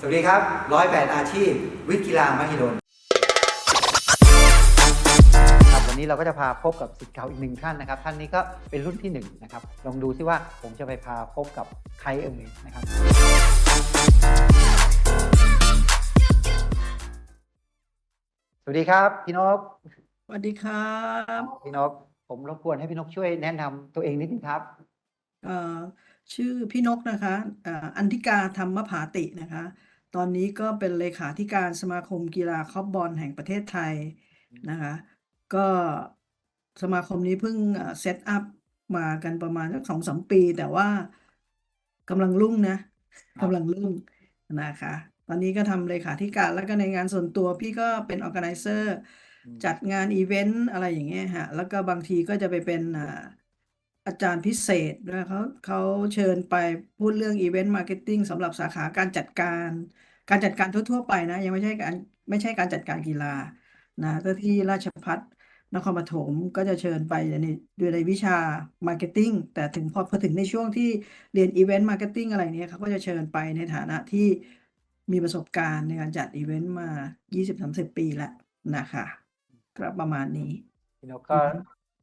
สวัสดีครับร้อยแปดอาชีพ วิทย์กีฬามหิดลครับวันนี้เราก็จะพาพบกับสิทธิ์เก่าอีกหนึ่งท่านนะครับ ท่านนี้ก็เป็นรุ่นที่หนึ่งนะครับ ลองดูซิว่าผมจะไปพาพบกับใครเอ่ยนะครับ สวัสดีครับพี่นกสวัสดีครับพี่นกผมรบกวนให้พี่นกช่วยแนะนำตัวเองนิดนึงครับ เอ่อชื่อพี่นกนะคะเอ่ออันธิกาธรรมผาตินะคะ ตอนนี้ก็เป็นเลขาธิการสมาคมกีฬาคอร์ฟบอลแห่งประเทศไทยนะคะ ก็สมาคมนี้เพิ่งเซตอัพมากันประมาณสักสองสามปี แต่ว่ากำลังรุ่งนะครับกำลังรุ่งนะคะ ตอนนี้ก็ทำเลขาธิการแล้วก็ในงานส่วนตัวพี่ก็เป็นออ g a แก z นเซอร์อืมจัดงานอีเวนต์อะไรอย่างเงี้ยฮะแล้วก็บางทีก็จะไปเป็นอ่า อาจารย์พิเศษด้วยเขาเขาเชิญไปพูดเรื่องอีเวนต์มาร์เก็ตติ้งสำหรับสาขาการจัดการ การจัดการทั่ว ๆ ไปนะ ยังไม่ใช่การไม่ใช่การจัดการกีฬานะถ้าที่ราชภัฏนครปฐมก็จะเชิญไปในด้วยในวิชามาร์เก็ตติ้งแต่ถึงพอพอถึงในช่วงที่เรียนอีเวนต์มาร์เก็ตติ้งอะไรเนี้ยเขาก็จะเชิญไปในฐานะที่มีประสบการณ์ในการจัดอีเวนต์มา 20-30 ปีแล้วนะคะก็ประมาณนี้พี่นกก็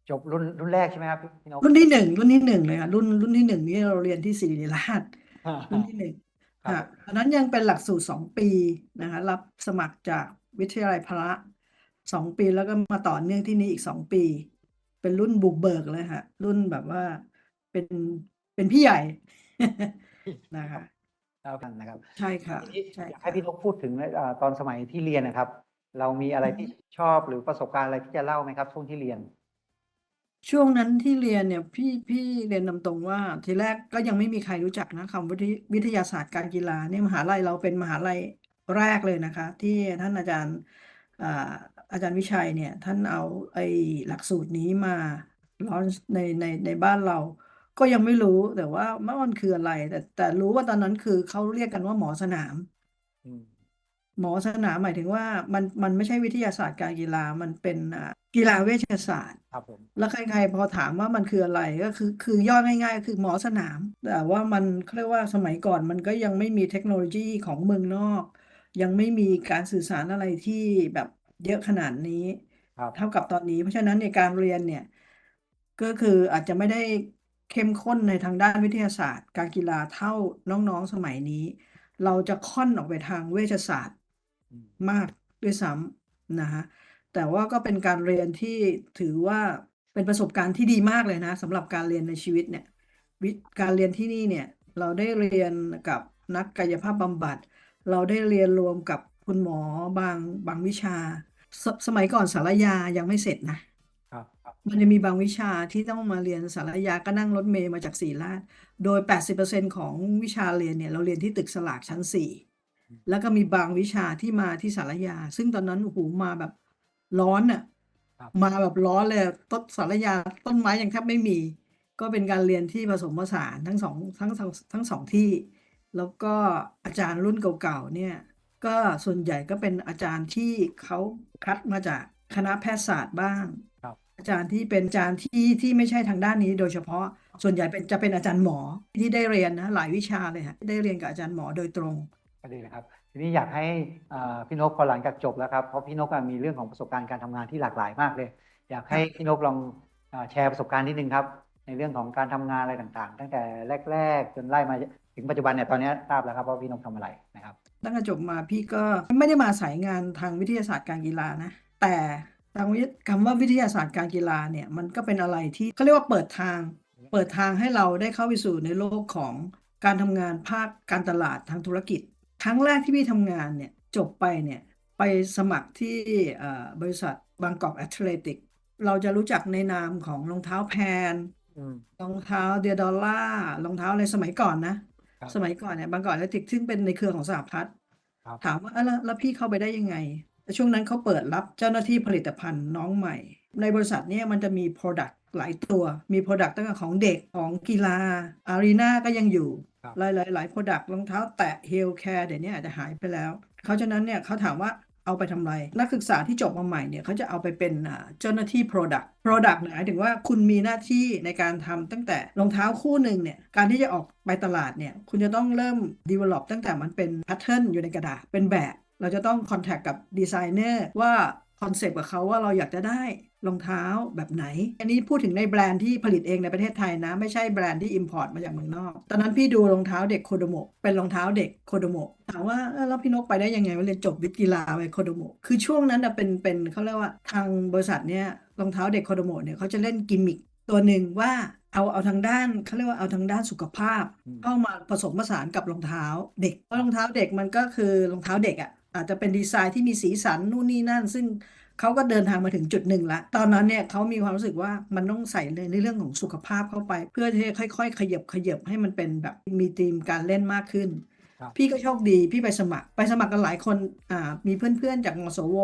จบรุ่นรุ่นแรกใช่ไหมครับพี่นกรุ่นที่หนึ่งรุ่นที่หนึ่งเลยค่ะรุ่นรุ่นที่หนึ่งนี่เราเรียนที่ศิริราชรุ่นที่หนึ่งครับค่ะตอนนั้นยังเป็นหลักสูตรสองปีนะคะรับสมัครจากวิทยาลัยพละสองปีแล้วก็มาต่อเนื่องที่นี่อีกสองปี เป็นรุ่นบุกเบิกเลยค่ะรุ่นแบบว่าเป็นเป็นพี่ใหญ่นะคะแล้วกันนะครับ ใช่ค่ะทีนี้ใช่อยากค่ะให้พี่นกพูดถึงเอ่อตอนสมัยที่เรียนนะครับ เรามีอะไรที่ชอบหรือประสบการณ์อะไรที่จะเล่าไหมครับช่วงที่เรียน ช่วงนั้นที่เรียนเนี่ยพี่พี่เรียนนำตรงว่า ทีแรกก็ยังไม่มีใครรู้จักนะคำวิทยวิทยาศาสตร์การกีฬาเนี่ยมหาลัยเราเป็นมหาลัยแรกเลยนะคะ ที่ท่านอาจารย์อ่าอาจารย์วิชัยเนี่ย ท่านเอาไอ้หลักสูตรนี้มาลอนในในในบ้านเรา ก็ยังไม่รู้แต่ว่ามันคืออะไร แต่แต่รู้ว่าตอนนั้นคือเขาเรียกกันว่าหมอสนาม อืมหมอสนามหมายถึงว่ามันมันไม่ใช่วิทยาศาสตร์การกีฬามันเป็นอ่า กีฬาเวชศาสตร์ ครับผม แล้วใครๆพอถามว่ามันคืออะไรก็คือคือย่อง่ายๆก็คือหมอสนาม แต่ว่ามันเขาเรียกว่าสมัยก่อนมันก็ยังไม่มีเทคโนโลยีของเมืองนอก ยังไม่มีการสื่อสารอะไรที่แบบเยอะขนาดนี้ ครับ เท่ากับตอนนี้ เพราะฉะนั้นในการเรียนเนี่ย ก็คืออาจจะไม่ได้เข้มข้นในทางด้านวิทยาศาสตร์ การกีฬาเท่าน้องๆสมัยนี้ เราจะค่อนออกไปทางเวชศาสตร์อืมมากด้วยซ้ำนะฮะ แต่ว่าก็เป็นการเรียนที่ถือว่าเป็นประสบการณ์ที่ดีมากเลยนะสำหรับการเรียนในชีวิตเนี่ยวิการเรียนที่นี่เนี่ยเราได้เรียนกับนักกายภาพบำบัด เราได้เรียนรวมกับคุณหมอบางบางวิชาสสมัยก่อนสารยายังไม่เสร็จนะครับครับมันจะมีบางวิชาที่ต้องมาเรียนสารยาก็นั่งรถเมล์มาจากศรีราชโดย 80%ของวิชาเรียนเนี่ยเราเรียนที่ตึกสลากชั้น 4 แล้วก็มีบางวิชาที่มาที่สารยา ซึ่งตอนนั้นโอ้โหมาแบบ ร้อนน่ะ ครับ มาแบบร้อนเลยต้นสารยา ต้นไม้ยังแทบไม่มี ก็เป็นการเรียนที่ผสมผสานทั้งสองทั้งทั้งทั้งสองที่ แล้วก็อาจารย์รุ่นเก่า ๆ เนี่ย ก็ส่วนใหญ่ก็เป็นอาจารย์ที่เขาคัดมาจากคณะแพทยศาสตร์บ้าง ครับ อาจารย์ที่เป็นอาจารย์ที่ ที่ไม่ใช่ทางด้านนี้โดยเฉพาะ ส่วนใหญ่เป็น จะเป็นอาจารย์หมอที่ได้เรียนนะ หลายวิชาเลยฮะได้เรียนกับอาจารย์หมอโดยตรง ก็ดีนะครับ ทีนี้อยากให้อ่าพี่นกพอหลังจากจบแล้วครับเพราะพี่นกอะมีเรื่องของประสบการณ์การทำงานที่หลากหลายมากเลย อยากให้พี่นกลองอ่าแชร์ประสบการณ์นิดนึงครับ ในเรื่องของการทำงานอะไรต่างๆ ตั้งแต่แรก ๆ จนไล่มาถึงปัจจุบันเนี่ยตอนนี้ทราบแล้วครับว่าพี่นกทำอะไรนะครับ ตั้งแต่จบมาพี่ก็ไม่ได้มาสายงานทางวิทยาศาสตร์การกีฬานะ แต่ทางวิทคำว่าวิทยาศาสตร์การกีฬาเนี่ยมันก็เป็นอะไรที่เขาเรียกว่าเปิดทาง เปิดทางให้เราได้เข้าไปสู่ในโลกของการทำงานภาคการตลาดทางธุรกิจ ครั้งแรกที่พี่ทำงานเนี่ยจบไปเนี่ยไปสมัครที่เอ่อบริษัทบางกอกแอตเลติก เราจะรู้จักในนามของรองเท้าแพนอืมรองเท้าเดียดอลล่ารองเท้าอะไรสมัยก่อนนะครับสมัยก่อนเนี่ยบางกอกแอตเลติกซึ่งเป็นในเครือของสหพัฒน์ครับถามว่าเอ้าแล้วแล้วพี่เข้าไปได้ยังไงแต่ช่วงนั้นเขาเปิดรับเจ้าหน้าที่ผลิตภัณฑ์น้องใหม่ ในบริษัทเนี้มันจะมี Product หลายตัว มี Product ตั้งแต่ของเด็กของกีฬาอารีนาก็ยังอยู่ครับ หลายหลายหลาย Product รองเท้าแตะ Health Care เดี๋ยวนี้อาจจะหายไปแล้ว เขาฉะนั้นเนี่ยเขาถามว่าเอาไปทำไร นักศึกษาที่จบมาใหม่เนี่ยเขาจะเอาไปเป็นเจ้าหน้าที่ Product Product หมายถึงว่าคุณมีหน้าที่ในการทำตั้งแต่รองเท้าคู่หนึ่งเนี่ยการที่จะออกไปตลาดเนี่ยคุณจะต้องเริ่ม develop ตั้งแต่มันเป็น pattern อยู่ในกระดาษเป็นแบบ เราจะต้อง contact กับดีไซเนอร์ว่าคอนเซปต์กับเขาว่าเราอยากจะได้ รองเท้าแบบไหน อันนี้พูดถึงในแบรนด์ที่ผลิตเองในประเทศไทยนะ ไม่ใช่แบรนด์ที่ import มาจากเมืองนอก ตอนนั้นพี่ดูรองเท้าเด็กโคโดโมเป็นรองเท้าเด็กโคโดโมถามว่าเออแล้วพี่นกไปได้ยังไงว่าเรียนจบวิทย์กีฬาไปโคโดโมคือช่วงนั้นนะเป็นเป็นเขาเรียกว่าทางบริษัทเนี่ยรองเท้าเด็กโคโดโมเนี่ยเขาจะเล่นกิมมิคตัวหนึ่งว่าเอาเอาทางด้านเขาเรียกว่าเอาทางด้านสุขภาพอืมเข้ามาผสมผสานกับรองเท้าเด็กเพราะรองเท้าเด็กมันก็คือรองเท้าเด็กอะอาจจะเป็นดีไซน์ที่มีสีสันนู่นนี่นั่น ซึ่ง เขาก็เดินทางมาถึงจุดหนึ่งละตอนนั้นเนี่ยเขามีความรู้สึกว่ามันต้องใส่เลยในเรื่องของสุขภาพเข้าไป เพื่อที่จะค่อย ๆ ขยับขยับให้มันเป็นแบบมีธีมการเล่นมากขึ้น พี่ก็โชคดีพี่ไปสมัคร ไปสมัครกันหลายคนอ่ามีเพื่อนๆ จากมสว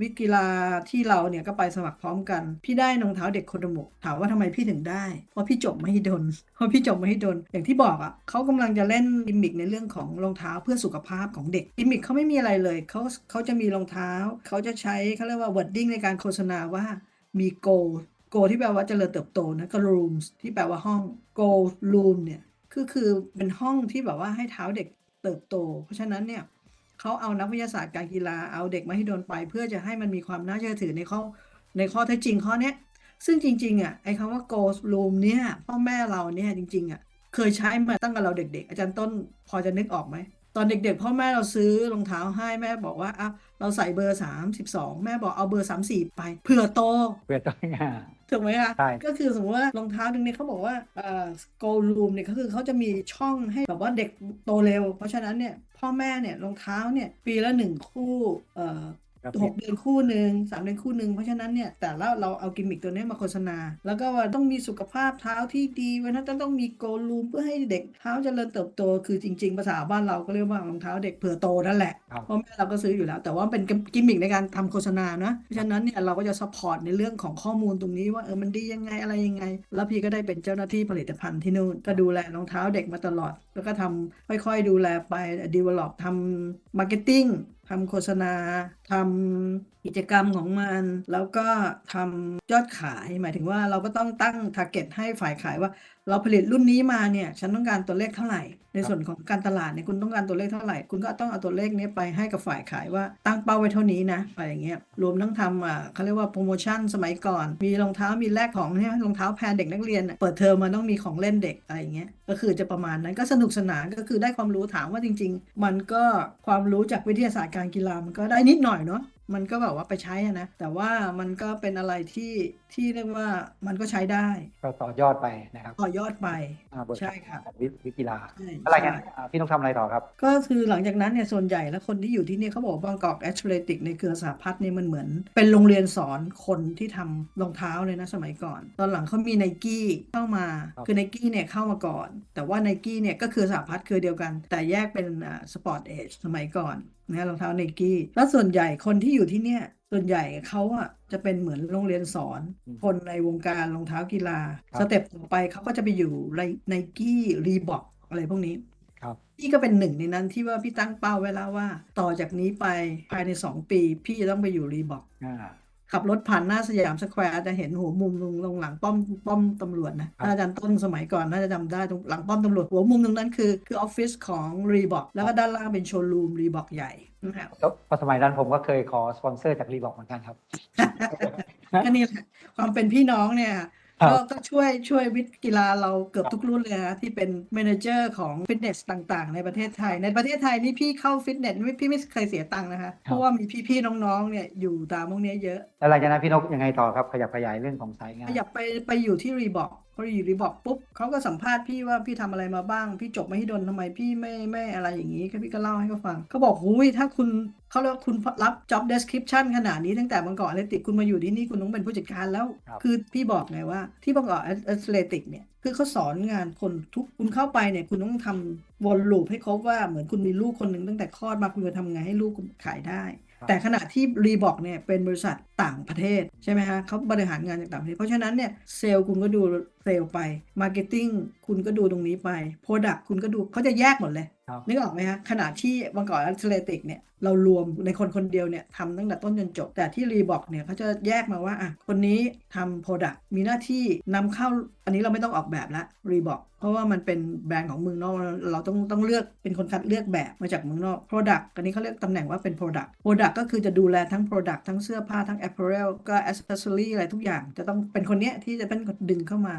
วิทย์กีฬาที่เราเนี่ยก็ไปสมัครพร้อมกัน พี่ได้รองเท้าเด็กโคโดโมะถามว่าทำไมพี่ถึงได้เพราะพี่จบมหิดลเพราะพี่จบมหิดลอย่างที่บอกอะเขากำลังจะเล่นกิมมิคในเรื่องของรองเท้าเพื่อสุขภาพของเด็กกิมมิคเขาไม่มีอะไรเลยเขาเขาจะมีรองเท้าเขาจะใช้เขาเรียกว่า wording ในการโฆษณาว่ามี go go ที่แปลว่าเจริญเติบโตนะก็ rooms ที่แปลว่าห้อง go room เนี่ยคือคือเป็นห้องที่แบบว่าให้เท้าเด็ก เติบโต เพราะฉะนั้นเนี่ยเขาเอานักวิทยาศาสตร์การกีฬาเอาเด็กมาให้โดนไป เพื่อจะให้มันมีความน่าเชื่อถือในข้อในข้อเท็จจริงข้อเนี้ยซึ่งจริงๆอะไอ้คำว่า go room เนี่ยพ่อแม่เราเนี่ยจริงๆอะเคยใช้มาตั้งแต่เราเด็ก ๆ อาจารย์ต้นพอจะนึกออกไหมตอนเด็กๆพ่อแม่เราซื้อรองเท้าให้แม่บอกว่าอะเราใส่เบอร์ 32 แม่บอกเอาเบอร์ 34 ไปเผื่อโตเพื่อโตงงาน ถูกไหมคะ ใช่ก็คือสมมติว่ารองเท้าหนึ่งเนี่ยเขาบอกว่าเอ่อ go room เนี่ยก็คือเขาจะมีช่องให้แบบว่าเด็กโตเร็ว เพราะฉะนั้นเนี่ยพ่อแม่เนี่ยรองเท้าเนี่ยปีละหนึ่งคู่เอ่อ ครับหกเดือนคู่หนึ่งสามเดือนคู่หนึ่งเพราะฉะนั้นเนี่ยแต่ละเราเอากิมมิคตัวเนี้ยมาโฆษณา แล้วก็ว่าต้องมีสุขภาพเท้าที่ดีวันนั้นต้องมีโกลูมเพื่อให้เด็กเท้าเจริญเติบโต คือจริง ๆ ภาษาบ้านเราก็เรียกว่ารองเท้าเด็กเผื่อโตนั่นแหละครับเพราะแม่เราก็ซื้ออยู่แล้ว แต่ว่าเป็นกิมมิคในการทำโฆษณานะเพราะฉะนั้นเนี่ยเราก็จะซัพพอร์ตในเรื่องของข้อมูลตรงนี้ว่าเออมันดียังไงอะไรยังไง แล้วพี่ก็ได้เป็นเจ้าหน้าที่ผลิตภัณฑ์ที่นู่นก็ดูแลรองเท้าเด็กมาตลอด แล้วก็ทำค่อยๆดูแลไป develop ทำ marketing ทำโฆษณาทำกิจกรรมของมัน แล้วก็ทำยอดขาย หมายถึงว่าเราก็ต้องตั้ง target ให้ฝ่ายขายว่า เราผลิตรุ่นนี้มาเนี่ย ฉันต้องการตัวเลขเท่าไหร่ ในส่วนของการตลาดเนี่ยคุณต้องการตัวเลขเท่าไหร่ คุณก็ต้องเอาตัวเลขนี้ไปให้กับฝ่ายขายว่าตั้งเป้าไว้เท่านี้นะอะไรอย่างเงี้ยรวมทั้งทำอ่าเขาเรียกว่าโปรโมชั่นสมัยก่อน มีรองเท้ามีแลกของเนี่ยรองเท้าแพรเด็กนักเรียนเปิดเทอมมันต้องมีของเล่นเด็กอะไรอย่างเงี้ยก็คือจะประมาณนั้นก็สนุกสนานก็คือได้ความรู้ถามว่าจริง ๆ มันก็ความรู้จากวิทยาศาสตร์การกีฬามันก็ได้นิดหน่อยเนาะมันก็แบบว่าไปใช้นะแต่ว่ามันก็เป็นอะไรที่ ที่เรียกว่ามันก็ใช้ได้ก็ต่อยอดไปนะครับ ต่อยอดไปอ่าบทใช่ค่ะของวิทย์วิทย์กีฬาใช่อะไรกันใช่ อ่าพี่ต้องทำอะไรต่อครับ ก็คือหลังจากนั้นเนี่ยส่วนใหญ่แล้วคนที่อยู่ที่นี่เขาบอกบางกอกแอ t เลติกในเครือสหพัฒน์เนี่ยมันเหมือน เป็นโรงเรียนสอนคนที่ทำรองเท้าเลยนะสมัยก่อน ตอนหลังเขามีไนกี้เข้ามาครับ คือไนกี้เนี่ยเข้ามาก่อน แต่ว่าไนกี้เนี่ยก็คือสหพัฒน์เครือเดียวกัน แต่แยกเป็นอ่าสปอร์ตเอจสมัยก่อนนะรองเท้าไนกี้แล้วส่วนใหญ่คนที่อยู่ที่เนี่ยส่วนใหญ่เขาอะจะเป็นเหมือนโรงเรียนสอนอืมคนในวงการรองเท้ากีฬาครับสเต็ปต่อไปเขาก็จะไปอยู่ไนกี้รีบอกอะไรพวกนี้ครับพี่ก็เป็นหนึ่งในนั้นที่ว่าพี่ตั้งเป้าไว้แล้วว่า ต่อจากนี้ไปภายใน 2 ปี พี่จะต้องไปอยู่รีบอกอ่า ขับรถผ่านหน้าสยามสแควร์จะเห็นหัวมุมตรงตรงหลังป้อมป้อมตำรวจนะครับอาจารย์ต้นสมัยก่อนน่าจะจำได้ตรงหลังป้อมตำรวจหัวมุมตรงนั้นคือคือออฟฟิศของรีบอกแล้วก็ด้านล่างเป็นโชว์รูมรีบอกใหญ่นะครับแล้วพอสมัยนั้นผมก็เคยขอสปอนเซอร์จากรีบอกเหมือนกันครับก็นี่แหละความเป็นพี่น้องเนี่ย ครับ ก็ก็ช่วยช่วยวิทย์กีฬาเราเกือบทุกรุ่นเลยนะที่เป็นเมเนเจอร์ของฟิตเนสต่างๆ ในประเทศไทย ในประเทศไทยนี่พี่เข้าฟิตเนสไม่พี่ไม่เคยเสียตังค์นะคะ เพราะว่ามีพี่ๆน้องๆเนี่ยอยู่ตามพวกเนี้ยเยอะ แล้วหลังจากนั้นพี่นกยังไงต่อครับ ขยับขยายเรื่องของสายงานขยับไปไปอยู่ที่รีบอก พออยู่รีบอกปุ๊บเขาก็สัมภาษณ์พี่ว่าพี่ทำอะไรมาบ้าง พี่จบมาที่ดนทำไมพี่ไม่ไม่อะไรอย่างนี้ก็พี่ก็เล่าให้เขาฟังเขาบอกหุยถ้าคุณเขาเรียกว่าคุณรับ job description ขนาดนี้ตั้งแต่บางกอกแอตเลติกคุณมาอยู่ที่นี่คุณต้องเป็นผู้จัดการแล้วครับคือพี่บอกไงว่าที่บางกอกแอตเลติกเนี่ยคือเขาสอนงานคนทุกคุณเข้าไปเนี่ยคุณต้องทำวนลูปให้ครบว่าเหมือนคุณมีลูกคนหนึ่งตั้งแต่คลอดมาคุณจะทำไงให้ลูกคุณขายได้ครับ แต่ขณะที่รีบอกเนี่ยเป็นบริษัทต่างประเทศใช่ไหมฮะเขาบริหารงานจากต่างประเทศ เพราะฉะนั้นเนี่ยเซลล์คุณก็ดูเซลล์ไปมาร์เก็ตติ้งคุณก็ดูตรงนี้ไปโปรดักคุณก็ดูเขาจะแยกหมดเลยครับ นึกออกไหมฮะขณะที่เมื่อก่อนแอตเลติกเนี่ยเรารวมในคนคนเดียวเนี่ยทำตั้งแต่ต้นจนจบ แต่ที่รีบอกเนี่ยเขาจะแยกมาว่าอะคนนี้ทำโปรดักต์มีหน้าที่นำเข้าอันนี้เราไม่ต้องออกแบบละรีบอกเพราะว่ามันเป็นแบรนด์ของเมืองนอกเราต้องต้องเลือกเป็นคนคัดเลือกแบบมาจากเมืองนอก Product อันนี้เขาเรียกตำแหน่งว่าเป็น Product Product ก็คือจะดูแลทั้ง Product ทั้งเสื้อผ้าทั้ง Apparel ก็ Accessory อะไรทุกอย่าง จะต้องเป็นคนเนี้ยที่จะเป็นคนดึงเข้ามา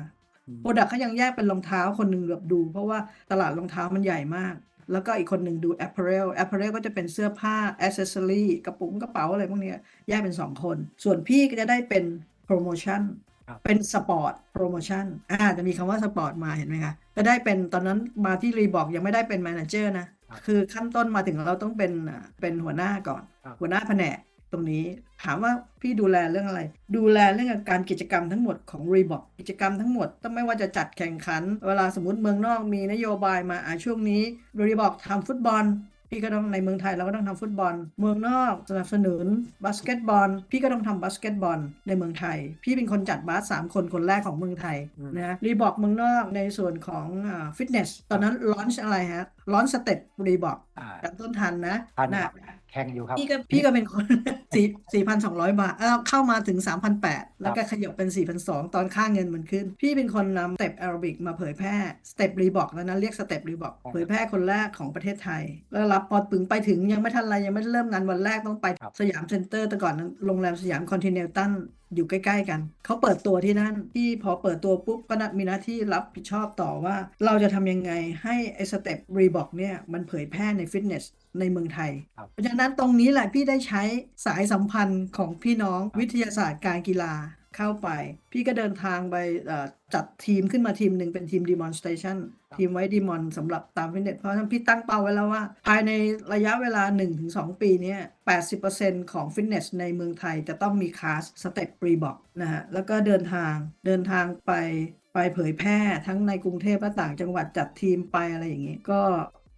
อืมโปรดักเขายังแยกเป็นรองเท้าคนหนึ่งแบบดู เพราะว่าตลาดรองเท้ามันใหญ่มาก แล้วก็อีกคนหนึ่งดู apparel apparel ก็จะเป็นเสื้อผ้า accessory กระปุกกระเป๋าอะไรพวกเนี้ยแยกเป็น 2 คน ส่วนพี่ก็จะได้เป็น promotion ครับเป็นสปอร์ตโปรโมชั่นอ่าจะมีคำว่าสปอร์ตมาเห็นไหมคะจะได้เป็นตอนนั้นมาที่รีบอกยังไม่ได้เป็นแมเนเจอร์นะครับคือขั้นต้นมาถึงเราต้องเป็นอ่าเป็นหัวหน้าก่อนครับหัวหน้าแผนกต รงนี้ ถามว่าพี่ดูแลเรื่องอะไร ดูแลเรื่องการกิจกรรมทั้งหมดของ Reebok กิจกรรมทั้งหมดต้องไม่ว่าจะจัดแข่งขัน เวลาสมมติเมืองนอกมีนโยบายมาอ่าช่วงนี้ Reebok ทำฟุตบอลพี่ก็ต้องในเมืองไทยเราก็ต้องทำฟุตบอล เมืองนอกสนับสนุนบาสเกตบอล พี่ก็ต้องทำบาสเกตบอลในเมืองไทย พี่เป็นคนจัดบาสสามคนคนแรกของเมืองไทยอืมนะรีบอกเมืองนอกในส่วนของฟิตเนสตอนนั้นลอนช์อะไรฮะลอนสเต็ปรีบอกอ่าจากต้นทันนะทันนะครับ แข่งอยู่ครับ พี่ก็พี่ก็เป็นคน สี่สี่พันสองร้อยบาทเออเข้ามาถึงสามพันแปดแล้วก็ขยับเป็นสี่พันสองตอนค่าเงินมันขึ้น พี่เป็นคนนำสเต็ปแอโรบิกมาเผยแพร่สเต็ปรีบอกแล้วนะเรียกสเต็ปรีบอกครับ เผยแพร่คนแรกของประเทศไทย แล้วรับพอถึงไปถึงยังไม่ทันไรยังไม่เริ่มงานวันแรกต้องไปครับสยามเซ็นเตอร์แต่ก่อนนั้นโรงแรมสยามคอนติเนนตัลอยู่ใกล้ๆกัน เขาเปิดตัวที่นั่นที่พอเปิดตัวปุ๊บก็มีหน้าที่รับผิดชอบต่อว่า เราจะทำยังไงให้ไอ้สเต็ปรีบอกเนี่ยมันเผยแพร่ในฟิตเนสในเมืองไทยครับเพราะฉะนั้นตรงนี้แหละพี่ได้ใช้สายสัมพันธ์ของพี่น้องวิทยาศาสตร์การกีฬา เข้าไป พี่ก็เดินทางไปเอ่อจัดทีมขึ้นมาทีมหนึ่งเป็นทีม demonstration ทีมไว้ดีมอนสำหรับตามฟิตเนสเพราะฉะนั้นพี่ตั้งเป้าไว้แล้วว่า ภายในระยะเวลา 1-2 ปีเนี้ย80%ของฟิตเนสในเมืองไทยจะต้องมีคลาสสเต็ปรีบอกนะฮะแล้วก็เดินทางเดินทางไปไปเผยแพร่ทั้งในกรุงเทพและต่างจังหวัดจัดทีมไปอะไรอย่างนี้ ก็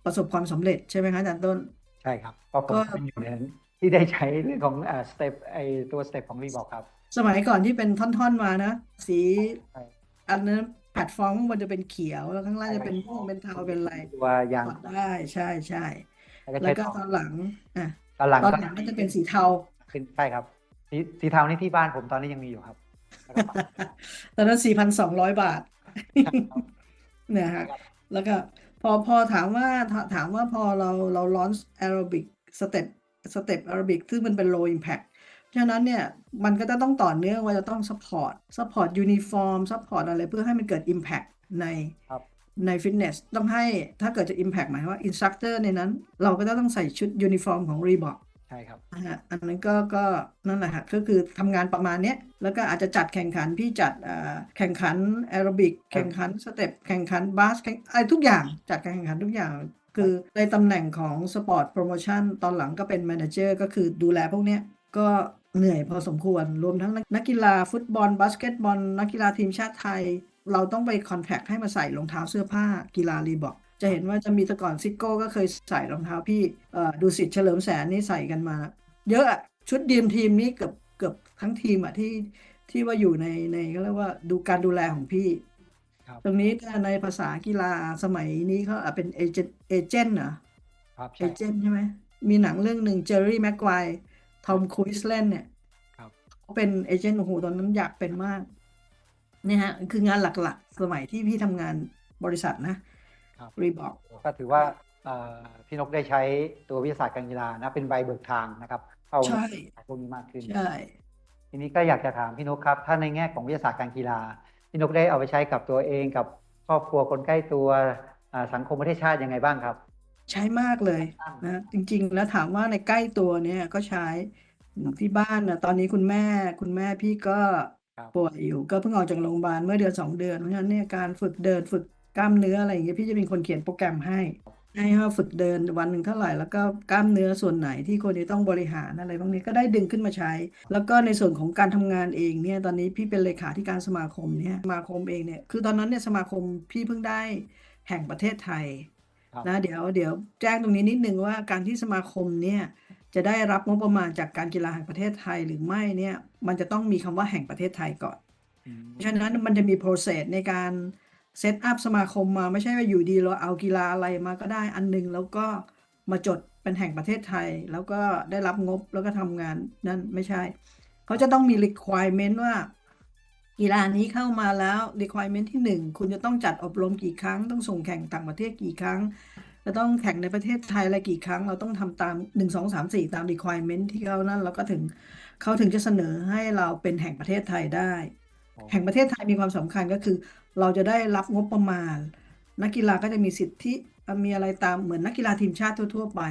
ประสบความสำเร็จใช่ไหมคะอาจารย์ต้น ใช่ครับก็ผมก็เป็นอยู่ในนั้นที่ได้ใช้เรื่องของสเต็ปไอตัวสเต็ปของรีบอกครับ สมัยก่อนที่เป็นท่อนๆมานะ สีใช่อันนั้นแพลตฟอร์มข้างบนจะเป็นเขียวแล้วข้างล่างจะเป็นม่วงเป็นเทาเป็นอะไรตัวยางถอดได้ใช่ใช่แล้วก็แล้ใช้วก็ต่อตอนหลังอะตอนหลังตอนก็หลังก็จะเป็นสีเทาขึ้นใช่ครับ สีสีเทานี่ที่บ้านผมตอนนี้ยังมีอยู่ครับแล้วก็ปัดตอนนั้นสี่พันสองร้อยบาทเนี่ยฮะครับแล้วก็พอพอถามว่าถถามว่าพอเราเราลอนแอโรบิกสเต็ปสเต็ปแอโรบิกซึ่งมันเป็น low impact ฉะนั้นเนี่ยมันก็จะต้องต่อเนื่องว่าจะต้อง support support uniform support อะไรเพื่อให้มันเกิด impact ในครับในฟิตเนสต้องให้ถ้าเกิดจะ impact หมายความว่า instructor ในนั้น เราก็จะต้องใส่ชุดยูนิฟอร์มของ Reebok ใช่ครับนะฮะอันนั้นก็ก็นั่นแหละฮะก็คือทำงานประมาณเนี้ยแล้วก็อาจจะจัดแข่งขันพี่จัดอ่าแข่งขันแอโรบิกแข่งขันสเต็ปแข่งขันบาสแข่งอะไรทุกอย่างจัดการแข่งขันทุกอย่าง คือในตำแหน่งของสปอร์ตโปรโมชั่นตอนหลังก็เป็นแมเนเจอร์ก็คือดูแลพวกเนี้ยก็ เหนื่อยพอสมควร รวมทั้งนักนักกีฬาฟุตบอล บาสเกตบอล นักกีฬาทีมชาติไทย เราต้องไปคอนแทคให้มาใส่รองเท้าเสื้อผ้ากีฬารีบอกจะเห็นว่าจะมีแต่ก่อนซิโก้ก็เคยใส่รองเท้าพี่เอ่อดูสิทธิ์เฉลิมแสนนี่ใส่กันมา เยอะอะชุดดีมทีมนี้เกือบเกือบทั้งทีมอะที่ที่ว่าอยู่ในในก็เรียกว่าดูการดูแลของพี่ครับตรงนี้ถ้าในภาษากีฬาสมัยนี้เขาอาจเป็นเอเจนต์เอเจนต์เหรอครับเอใช่เจนต์ใช่ไหมมีหนังเรื่องหนึ่งเจอร์รี่แม็กควาย ทอมครูซเล่นเนี่ยครับเขาเป็นเอเจนต์โอ้โหตอนนั้นอยากเป็นมากเนี่ยฮะคืองานหลักๆ สมัยที่พี่ทำงานบริษัทนะครับรีบอกก็ถือว่าเอ่อพี่นกได้ใช้ตัววิทยาศาสตร์การกีฬานะเป็นใบเบิกทางนะครับเข้าใช่พวกนี้มากขึ้นใช่ทีนี้ก็อยากจะถามพี่นกครับ ถ้าในแง่ของวิทยาศาสตร์การกีฬา พี่นกได้เอาไปใช้กับตัวเองกับครอบครัวคนใกล้ตัวอ่าสังคมประเทศชาติยังไงบ้างครับ ใช้มากเลยนะ จริง ๆ แล้วถามว่าในใกล้ตัวเนี่ยก็ใช้ ที่บ้านนะตอนนี้คุณแม่ คุณแม่พี่ก็ครับ ป่วยอยู่ ก็เพิ่งออกจากโรงพยาบาลเมื่อเดือนสองเดือน เพราะฉะนั้นเนี่ยการฝึกเดินฝึกกล้ามเนื้ออะไรอย่างเงี้ยพี่จะเป็นคนเขียนโปรแกรมให้ ให้ว่าฝึกเดินวันหนึ่งเท่าไหร่ แล้วก็กล้ามเนื้อส่วนไหนที่คนจะต้องบริหารอะไรพวกนี้ก็ได้ดึงขึ้นมาใช้ แล้วก็ในส่วนของการทำงานเองเนี่ยตอนนี้พี่เป็นเลขาธิการสมาคมเนี่ยสมาคมเองเนี่ยคือตอนนั้นเนี่ยสมาคมพี่เพิ่งได้แห่งประเทศไทย ครับ นะเดี๋ยวเดี๋ยวแจ้งตรงนี้นิดนึงว่าการที่สมาคมเนี่ยจะได้รับงบประมาณจากการกีฬาแห่งประเทศไทยหรือไม่เนี่ยมันจะต้องมีคำว่าแห่งประเทศไทยก่อน อืมเพราะฉะนั้นมันจะมี process ในการเซตอัพสมาคมมาไม่ใช่ว่าอยู่ดีเราเอากีฬาอะไรมาก็ได้อันหนึง แล้วก็มาจดเป็นแห่งประเทศไทย แล้วก็ได้รับงบแล้วก็ทำงานนั่นไม่ใช่ เขาจะต้องมี requirement ว่า กีฬานี้เข้ามาแล้ว requirement ที่หนึ่งคุณจะต้องจัดอบรมกี่ครั้ง ต้องส่งแข่งต่างประเทศกี่ครั้งจะต้องแข่งในประเทศไทยอะไรกี่ครั้ง เราต้องทำตามหนึ่งสองสามสี่ตาม requirement ที่เขานั่นแล้วก็ถึงเขาถึงจะเสนอให้เราเป็นแห่งประเทศไทยได้ แห่งประเทศไทยมีความสำคัญก็คือ เราจะได้รับงบประมาณ นักกีฬาก็จะมีสิทธิมีอะไรตามเหมือนนักกีฬาทีมชาติทั่ว ๆ ไป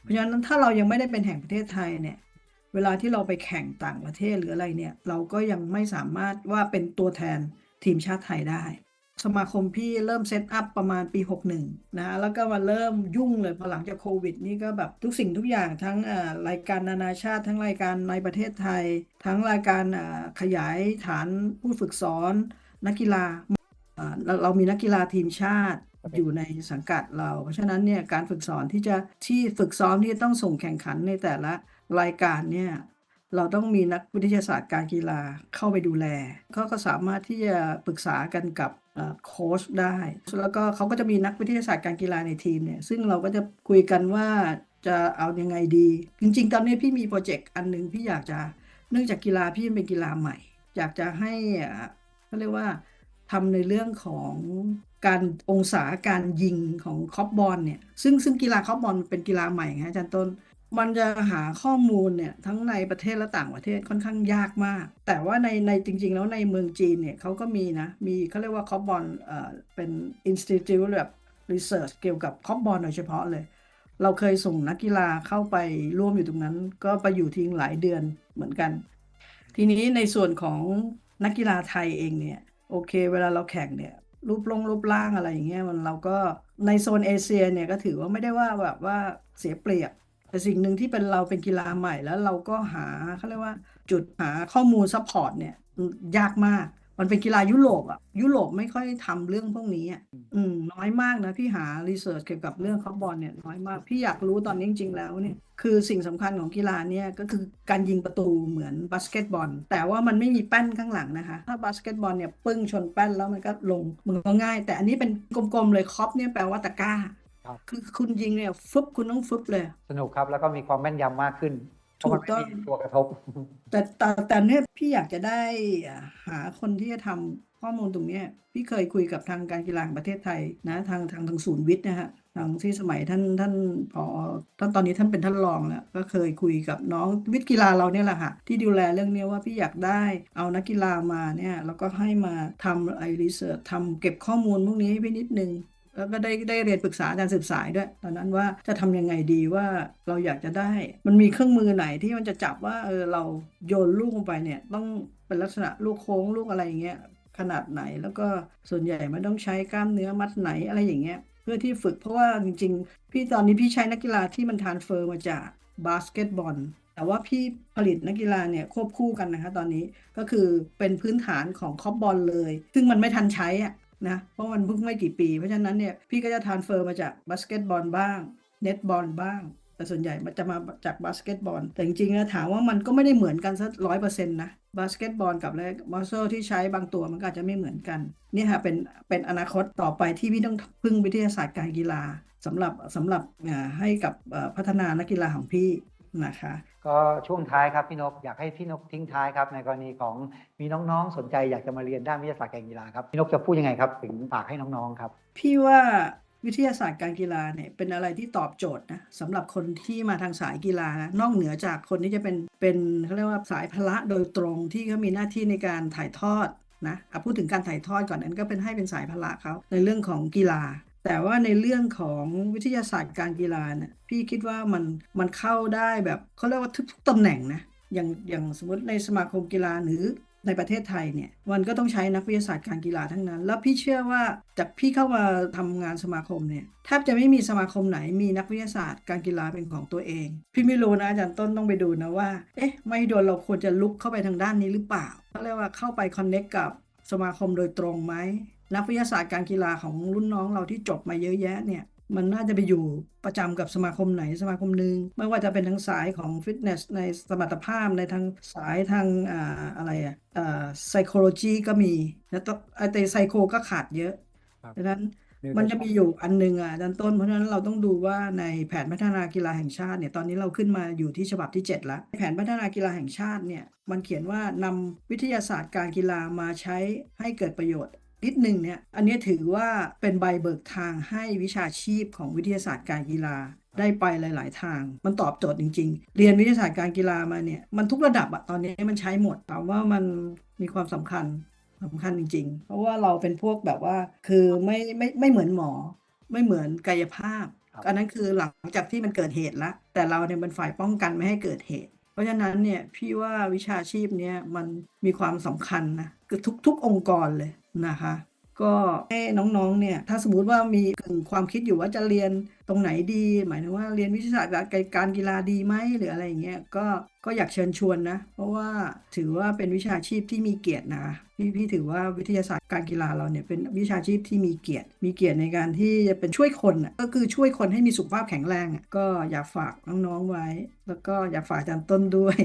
เพราะฉะนั้นถ้าเรายังไม่ได้เป็นแห่งประเทศไทยเนี่ย เวลาที่เราไปแข่งต่างประเทศหรืออะไรเนี่ย เราก็ยังไม่สามารถว่าเป็นตัวแทนทีมชาติไทยได้ สมาคมพี่เริ่มเซตอัพประมาณปี 61 นะฮะแล้วก็มาเริ่มยุ่งเลยพอหลังจากโควิด นี่ก็แบบทุกสิ่งทุกอย่างทั้งเอ่อรายการนานาชาติ ทั้งรายการในประเทศไทย ทั้งรายการเอ่อขยายฐานผู้ฝึกสอน นักกีฬาเอ่อเราเรามีนักกีฬาทีมชาติอยู่ในสังกัดเรา เพราะฉะนั้นเนี่ยการฝึกสอนที่จะที่ฝึกซ้อมที่ต้องส่งแข่งขันในแต่ละ รายการเนี่ยเราต้องมีนักวิทยาศาสตร์การกีฬาเข้าไปดูแลเขาก็สามารถที่จะปรึกษากันกับโค้ชได้ แล้วก็เขาก็จะมีนักวิทยาศาสตร์การกีฬาในทีมเนี่ยซึ่งเราก็จะคุยกันว่าจะเอายังไงดี จริง ๆ ตอนนี้พี่มีโปรเจกต์อันหนึ่งพี่อยากจะเนื่องจากกีฬาพี่เป็นกีฬาใหม่ อยากจะให้เขาเรียกว่าทำในเรื่องของการองศาการยิงของคอปบอลเนี่ยซึ่งซึ่งกีฬาคอปบอลเป็นกีฬาใหม่ไงอาจารย์ต้น มันจะหาข้อมูลเนี่ยทั้งในประเทศและต่างประเทศค่อนข้างยากมาก แต่ว่าในในจริง ๆ แล้วในเมืองจีนเนี่ยเขาก็มีนะมีเขาเรียกว่าคอปบอลเอ่อเป็น institute แบบ research เกี่ยวกับคอปบอลโดยเฉพาะเลย เราเคยส่งนักกีฬาเข้าไปร่วมอยู่ตรงนั้น ก็ไปอยู่ทิ้งหลายเดือนเหมือนกัน ทีนี้ในส่วนของนักกีฬาไทยเองเนี่ยโอเค เวลาเราแข่งเนี่ยรูปลงรูปร่างอะไรอย่างเงี้ยมันเราก็ในโซนเอเชียเนี่ยก็ถือว่าไม่ได้ว่าแบบว่าเสียเปรียบ แต่สิ่งหนึ่งที่เป็นเราเป็นกีฬาใหม่แล้วเราก็หาเขาเรียกว่าจุดหาข้อมูลซัพพอร์ตเนี่ยยากมาก มันเป็นกีฬายุโรปอะยุโรปไม่ค่อยทำเรื่องพวกนี้อะอืมน้อยมากนะ พี่หารีเสิร์ชเกี่ยวกับเรื่องคอปบอลเนี่ยน้อยมาก พี่อยากรู้ตอนนี้จริงๆแล้วเนี่ยคือสิ่งสำคัญของกีฬาเนี่ยก็คือการยิงประตูเหมือนบาสเกตบอล แต่ว่ามันไม่มีแป้นข้างหลังนะคะ ถ้าบาสเกตบอลเนี่ยปึ้งชนแป้นแล้วมันก็ลงมันก็ง่าย แต่อันนี้เป็นกลมๆเลยคอปเนี่ยแปลว่าตะกร้า ครับ คือคุณยิงเนี่ยฟึบคุณต้องฟึบเลย สนุกครับแล้วก็มีความแม่นยำมากขึ้น เพราะมันถูกต้ไม่องมีตัวกระทบ แต่แต่แต่เนี่ยพี่อยากจะได้อะหาคนที่จะทำข้อมูลตรงเนี้ยพี่เคยคุยกับทางการกีฬาแห่งประเทศไทยนะทางทางทางศูนย์วิทย์นะฮะทางที่สมัยท่านท่านพอท่านตอนนี้ท่านเป็นท่านรองแล้วก็เคยคุยกับน้องวิทย์กีฬาเราเนี่ยแหละค่ะที่ดูแลเรื่องเนี้ยว่าพี่อยากได้เอานักกีฬามาเนี่ยแล้วก็ให้มาทำไอรีเสิร์ชทำเก็บข้อมูลพวกนี้ให้พี่นิดนึง แล้วก็ได้ได้เรียนปรึกษาอาจารย์สืบสายด้วย ตอนนั้นว่าจะทำยังไงดีว่าเราอยากจะได้ มันมีเครื่องมือไหนที่มันจะจับว่าเออเราโยนลูกลงไปเนี่ยต้องเป็นลักษณะลูกโค้งลูกอะไรอย่างเงี้ยขนาดไหนแล้วก็ส่วนใหญ่ไม่ต้องใช้กล้ามเนื้อมัดไหนอะไรอย่างเงี้ยเพื่อที่ฝึกเพราะว่าจริง ๆ พี่ตอนนี้พี่ใช้นักกีฬาที่มันทานเฟอร์มาจากบาสเกตบอลแต่ว่าพี่ผลิตนักกีฬาเนี่ยควบคู่กันนะคะตอนนี้ก็คือเป็นพื้นฐานของคอปบอลเลย ซึ่งมันไม่ทันใช้อะ นะเพราะมันเพิ่งไม่กี่ปี เพราะฉะนั้นเนี่ยพี่ก็จะทานเฟอร์มาจากบาสเกตบอลบ้างเน็ตบอลบ้าง แต่ส่วนใหญ่มันจะมาจากบาสเกตบอล แต่จริงๆนะถามว่ามันก็ไม่ได้เหมือนกันสักร้อยเปอร์เซ็นต์นะบาสเกตบอลกับและมัสเซลที่ใช้บางตัวมันก็อาจจะไม่เหมือนกันนี่ค่ะเป็นเป็นอนาคตต่อไปที่พี่ต้องพึ่งวิทยาศาสตร์การกีฬาสำหรับสำหรับให้กับพัฒนานักกีฬาของพี่ นะคะ ก็ช่วงท้ายครับพี่นกอยากให้พี่นกทิ้งท้ายครับในกรณีของมีน้องๆ สนใจอยากจะมาเรียนด้านวิทยาศาสตร์การกีฬาครับพี่นกจะพูดยังไงครับถึงฝากให้น้องๆครับ พี่ว่าวิทยาศาสตร์การกีฬาเนี่ยเป็นอะไรที่ตอบโจทย์นะสำหรับคนที่มาทางสายกีฬานะนอกเหนือจากคนที่จะเป็นเป็นเขาเรียกว่าสายพละโดยตรงที่เขามีหน้าที่ในการถ่ายทอดนะอะพูดถึงการถ่ายทอดก่อนนั้นก็เป็นให้เป็นสายพละเขาในเรื่องของกีฬา แต่ว่าในเรื่องของวิทยาศาสตร์การกีฬาเนี่ยพี่คิดว่ามันมันเข้าได้แบบเขาเรียกว่าทุกๆตำแหน่งนะอย่างอย่างสมมติในสมาคมกีฬาหรือในประเทศไทยเนี่ยมันก็ต้องใช้นักวิทยาศาสตร์การกีฬาทั้งนั้น แล้วพี่เชื่อว่าจากพี่เข้ามาทำงานสมาคมเนี่ยแทบจะไม่มีสมาคมไหนมีนักวิทยาศาสตร์การกีฬาเป็นของตัวเอง พี่ไม่รู้นะอาจารย์ต้นต้องไปดูนะว่าเอ๊ะไม่โดนเราควรจะลุกเข้าไปทางด้านนี้หรือเปล่าเขาเรียกว่าเข้าไปคอนเน็กกับสมาคมโดยตรงไหม นักวิทยาศาสตร์การกีฬาของรุ่นน้องเราที่จบมาเยอะแยะเนี่ยมันน่าจะไปอยู่ประจำกับสมาคมไหนสมาคมหนึ่งไม่ว่าจะเป็นทางสายของฟิตเนสในสมรรถภาพในทางสายทางอ่าอะไรอะอ่า psychology ก็มีแล้วต้องไอ้แต่ psycho ก็ขาดเยอะครับดังนั้นนี่ก็มันจะมีอยู่อันหนึ่งอะอาจารย์ต้นเพราะฉะนั้นเราต้องดูว่าในแผนพัฒนากีฬาแห่งชาติเนี่ยตอนนี้เราขึ้นมาอยู่ที่ฉบับที่ 7 แล้ว แผนพัฒนากีฬาแห่งชาติเนี่ยมันเขียนว่านำวิทยาศาสตร์การกีฬามาใช้ให้เกิดประโยชน์ นิดหนึ่งเนี่ยอันนี้ถือว่าเป็นใบเบิกทางให้วิชาชีพของวิทยาศาสตร์การกีฬาได้ไปหลาย ๆ ทาง มันตอบโจทย์จริง ๆ เรียนวิทยาศาสตร์การกีฬามาเนี่ย มันทุกระดับอะตอนนี้มันใช้หมดถามว่ามันมีความสำคัญสำคัญจริง ๆ เพราะว่าเราเป็นพวกแบบว่า คือไม่ไม่ไม่เหมือนหมอ ไม่เหมือนกายภาพครับอันนั้นคือหลังจากที่มันเกิดเหตุแล้ว แต่เราเนี่ยเป็นฝ่ายป้องกันไม่ให้เกิดเหตุ เพราะฉะนั้นเนี่ยพี่ว่าวิชาชีพเนี้ยมันมีความสำคัญนะคือทุกทุกองค์กรเลยนะคะ ก็ให้น้องๆเนี่ยถ้าสมมุติว่ามีความคิดอยู่ว่าจะเรียนตรงไหนดี หมายถึงว่าเรียนวิทยาศาสตร์การกีฬาดีไหมหรืออะไรอย่างเงี้ยก็ก็อยากเชิญชวนนะ เพราะว่าถือว่าเป็นวิชาชีพที่มีเกียรตินะ พี่พี่ถือว่าวิทยาศาสตร์การกีฬาเราเนี่ยเป็นวิชาชีพที่มีเกียรติ มีเกียรติในการที่จะเป็นช่วยคนน่ะก็คือช่วยคนให้มีสุขภาพแข็งแรงอะก็อยากฝากน้องๆไว้ แล้วก็อยากฝากอาจารย์ต้นด้วย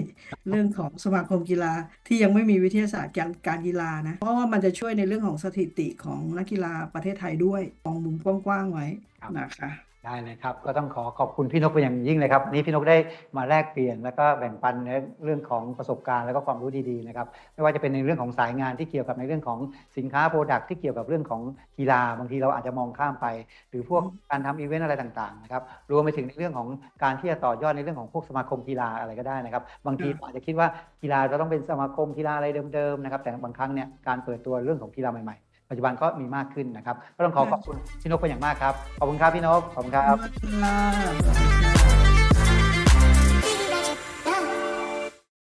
เรื่องของสมาคมกีฬาที่ยังไม่มีวิทยาศาสตร์การการกีฬานะเพราะว่ามันจะช่วยในเรื่องของสถิติของนักกีฬาประเทศไทยด้วยมองมุมกว้างๆไว้ครับนะคะ ได้เลยครับ ก็ต้องขอขอบคุณพี่นกเป็นอย่างยิ่งเลยครับ นี้พี่นกได้มาแลกเปลี่ยน แล้วก็แบ่งปันในเรื่องของประสบการณ์แล้วก็ความรู้ดีๆนะครับไม่ว่าจะเป็นในเรื่องของสายงานที่เกี่ยวกับในเรื่องของสินค้าโปรดักที่เกี่ยวกับเรื่องของกีฬาบางทีเราอาจจะมองข้ามไป หรือพวกการทำอีเวนต์อะไรต่างๆนะครับรวมไปถึงในเรื่องของการที่จะต่อยอดในเรื่องของพวกสมาคมกีฬาอะไรก็ได้นะครับ บางทีอาจจะคิดว่ากีฬาจะต้องเป็นสมาคมกีฬาอะไรเดิมๆนะครับแต่บางครั้งเนี่ยการเปิดตัวเรื่องของกีฬาใหม่ๆ ปัจจุบันก็มีมากขึ้นนะครับ ก็ต้องขอขอบคุณพี่นกเป็นอย่างมากครับ ขอบคุณครับพี่นก ขอบคุณครับ